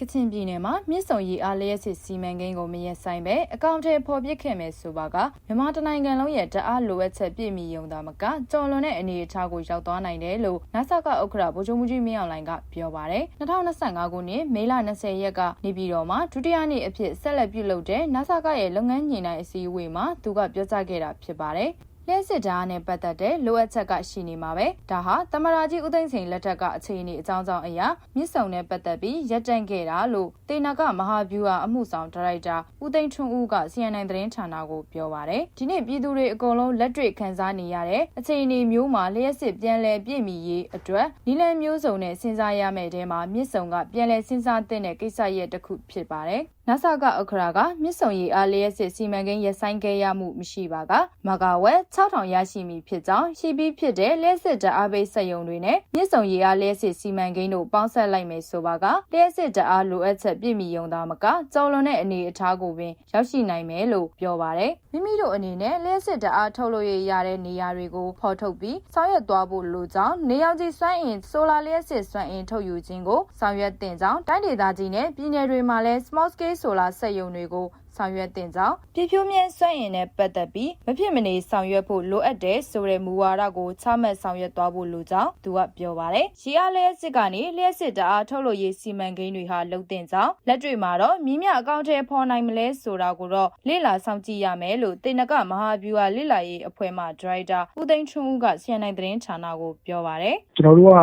ကချင်ပြည်နယ်မှာမြစ်ဆုံရီအားလျက်စစ်စီမံကိန်းကိုမရက်ဆိုင်ပဲအကောင့်ထဲပေါ်ပစ်ခဲ့မယ်ဆိုပါကမြန်မာတနိုင်ငံလုံးရဲ့တအားလိုအပ်ချက်ပြည့်မီရုံသာမကကြော်လွန်တဲ့အနေအထားကိုရောက်သွားနိုင်တယ်လို့ NASA ကဥက္ကဋ္ဌဗိုလ်ချုပ်မှုကြီးမင်းအောင်လှိုင်ကပြောပါတယ်2025ခုနှစ်မေလ20ရက်ကနေပြည်တော်မှာဒုတိယနေ့အဖြစ်ဆက်လက်ပြုလုပ်တဲ့ NASA ကရဲ့လုပ်ငန်းညှိနှိုင်းအစည်းအဝေးမှာသူကပြောကြားခဲ့တာဖြစ်ပါတယ် လျှက်စစ်ဓာတ်နဲ့ပတ်သက်တဲ့လိုအပ်ချက်ကရှိနေမှာပဲဒါဟာတမရာကြီးဦးသိန်းစိန်လက်ထက်ကအခြေအနေအကြောင်းကြောင့်အရာမြစ်ဆုံနဲ့ပတ်သက်ပြီးရပ်တန့်ခဲ့တာလို့တေနာကမဟာဗျူဟာအမှုဆောင်ဒါရိုက်တာဦးသိန်းထွန်းဦးက CNN သတင်းဌာနကိုပြောပါတယ်ဒီနေ့ပြည်သူတွေအကုန်လုံးလက်တွေ့ခံစားနေရတဲ့အခြေအနေမျိုးမှာလျှက်စစ်ပြန်လည်ပြည့်မီရေးအတွက်နီလန်မျိုးစုံနဲ့စဉ်းစားရမယ့်တဲမှာမြစ်ဆုံကပြန်လည်စဉ်းစားတဲ့ကိစ္စရပ်တစ်ခုဖြစ်ပါတယ် NASA ကဥက္ခရာကမြစ်ဆုံရီအားလျက်စစ်စီမံကိန်းရဆိုင်ခဲ့ရမှုမရှိပါကမဂါဝက်6000ရရှိမည်ဖြစ်ကြောင်းရှိပြီးဖြစ်တဲ့လျက်စစ်ဓာတ်အားပေးစက်ရုံတွေနဲ့မြစ်ဆုံရီအားလျက်စစ်စီမံကိန်းတို့ပေါင်းဆက်လိုက်မယ်ဆိုပါကလျက်စစ်ဓာတ်အားလိုအပ်ချက်ပြည့်မီရုံသာမကကြော်လွန်တဲ့အနေအထားကိုပင်ရောက်ရှိနိုင်မယ်လို့ပြောပါတယ်မိမိတို့အနေနဲ့လျက်စစ်ဓာတ်အားထုတ်လို့ရတဲ့နေရာတွေကိုဖော်ထုတ်ပြီးဆောင်ရွက်သွားဖို့လိုကြောင်းနေရောင်ခြည်စွမ်းအင်ဆိုလာလျက်စစ်စွမ်းအင်ထုတ်ယူခြင်းကိုဆောင်ရွက်တင်ကြောင်းတိုင်းဒေသကြီးနဲ့ပြည်နယ်တွေမှာလည်း small scale solar စက်ရုံတွေကိုဆောင်ရွက်တင်ကြောင်းပြဖြိုးမြဲစွမ်းအင်နဲ့ပတ်သက်ပြီးမဖြစ်မနေဆောင်ရွက်ဖို့လိုအပ်တဲ့ဆိုတဲ့မူဝါဒကိုချမှတ်ဆောင်ရွက်သွားဖို့လိုကြောင်းသူကပြောပါတယ်။ရီအားလျက်စစ်ကနေလျက်စစ်တအားထုတ်လို့ရေးစီမံကိန်းတွေဟာလုံတင်ကြောင်းလက်တွေ့မှာတော့မြင်းမြအကောင့်ထဲဖော်နိုင်မလဲဆိုတာကိုတော့လေ့လာဆောင်ကြည့်ရမယ်လို့တေနကမဟာဗျူဟာလေ့လာရေးအဖွဲ့မှဒရိုက်တာဦးသိန်းထွန်းဦးက CNN သတင်းဌာနကိုပြောပါတယ်။ကျွန်တော်တို့က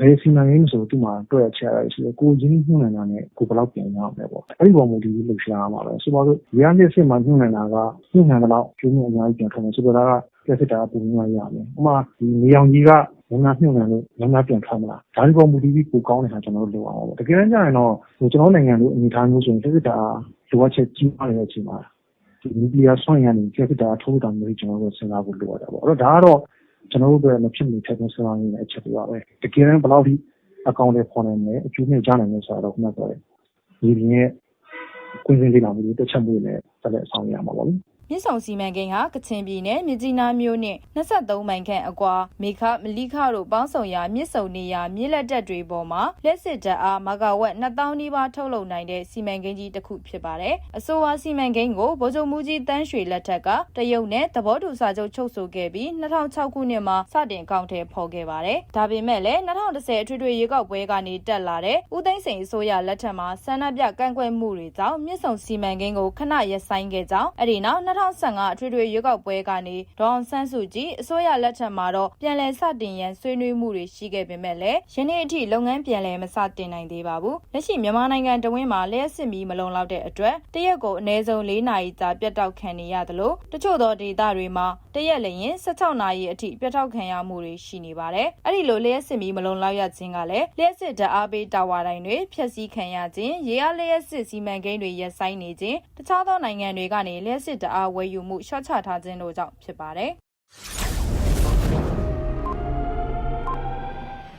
ဘယ်စီမံကိန်းဆိုသူ့မှာတွေ့ရချက်ရရှိတယ်ကိုချင်းညှိနှိုင်းတာနဲ့ကိုဘယ်လောက်ပြန်ရအောင်လဲပေါ့အဲ့ဒီပုံမူတည်ပြီးလှုပ်ရှားရမှာပဲဆိုတော့ရန်စစ်စစ်မှာညှိနှိုင်းတာကညှိနှိုင်းတော့ကျိုးမြအများကြီးပြန်ထွက်မယ်ဆိုတော့ဒါကပြက်စစ်တာပုံမှန်ရမယ်ဥမာဒီနေအောင်ကြီးကငနာညှိနှိုင်းလို့ငနာပြန်ထွက်မလားဒါဒီပုံမူတည်ပြီးပိုကောင်းတဲ့ဟာကျွန်တော်တို့လုပ်အောင်ပေါ့တကယ်တမ်းကျရင်တော့ကျွန်တော်နိုင်ငံလိုအနေထားမျိုးဆိုရင်စစ်စစ်တာလိုအပ်ချက်ကြီးမားတဲ့အချိန်မှာဒီနျူကလ িয়ার ဆွမ်းရည်ကနေပြက်စစ်တာထိုးတာမျိုးကျွန်တော်တို့စဉ်းစားဖို့လိုရတာပေါ့အဲ့တော့ဒါကတော့ကျွန်တော်တို့အတွက်မဖြစ်မနေထည့်သွင်းစဉ်းစားရတဲ့အချက်တွေပါပဲတကယ်တမ်းဘယ်လောက်ထိအကောင့်တွေပေါ်နိုင်မယ်အကျိုးနဲ့ကြားနိုင်မယ်ဆိုတော့ခုနကပြောတယ်ဒီပြင်းရဲ့ ကွင်းစင်းလေးလာမှုတွေတက်ချက်မှုတွေလည်းဆက်လက်ဆောင်ရမှာပါလို့ မြစ်ဆုံစီမံကိန်းဟာကချင်ပြည်နယ်မြစ်ကြီးနားမြို့နှင့်23မိုင်ခန့်အကွာမေခမလိခတို့ပေါင်းစုံရာမြစ်ဆုံနေရာမြစ်လက်တက်တွေပေါ်မှာလက်စစ်ဓာတ်အားမဂါဝက်2000နီးပါးထုတ်လုပ်နိုင်တဲ့စီမံကိန်းကြီးတစ်ခုဖြစ်ပါတယ်။အဆိုပါစီမံကိန်းကိုဗိုလ်ချုပ်မှုကြီးတန်းရွှေလက်ထက်ကတရုတ်နဲ့သဘောတူစာချုပ်ချုပ်ဆိုခဲ့ပြီး2006ခုနှစ်မှာစတင်အကောင့်ထဲပေါ်ခဲ့ပါတယ်။ဒါပေမဲ့လည်း2010အထွေထွေရွေးကောက်ပွဲကနေတက်လာတဲ့ဦးသိန်းစိန်အစိုးရလက်ထက်မှာဆန္ဒပြကန့်ကွက်မှုတွေကြောင့်မြစ်ဆုံစီမံကိန်းကိုခဏရပ်ဆိုင်းခဲ့ကြောင်းအဲဒီနောက်2015အထွေထွေရွေးကောက်ပွဲကနေဒေါအောင်ဆန်းစုကြည်အစိုးရလက်ထက်မှာတော့ပြန်လည်စတင်ရန်ဆွေးနွေးမှုတွေရှိခဲ့ပေမဲ့လည်းယနေ့အထိလုပ်ငန်းပြန်လည်မစတင်နိုင်သေးပါဘူး။လက်ရှိမြန်မာနိုင်ငံတဝင်းမှာလျှက်စစ်မီမလုံလောက်တဲ့အတွက်တရက်ကိုအနည်းဆုံး၄နာရီကြာပြတ်တောက်ခံနေရသလိုတချို့သောဒေသတွေမှာတရက်လည်းရင်16နာရီအထိပြတ်တောက်ခံရမှုတွေရှိနေပါတယ်။အဲ့ဒီလိုလျှက်စစ်မီမလုံလောက်ရခြင်းကလည်းလျှက်စစ်ဓာတ်အားပေးတာဝါတိုင်းတွေဖျက်ဆီးခံရခြင်းရေအားလျှက်စစ်စီမံကိန်းတွေရပ်ဆိုင်းနေခြင်းတခြားသောနိုင်ငံတွေကနေလျှက်စစ်ဓာတ်အားဝယ်ယူမှုရှော့ချထားခြင်းတို့ကြောင့်ဖြစ်ပါတယ်။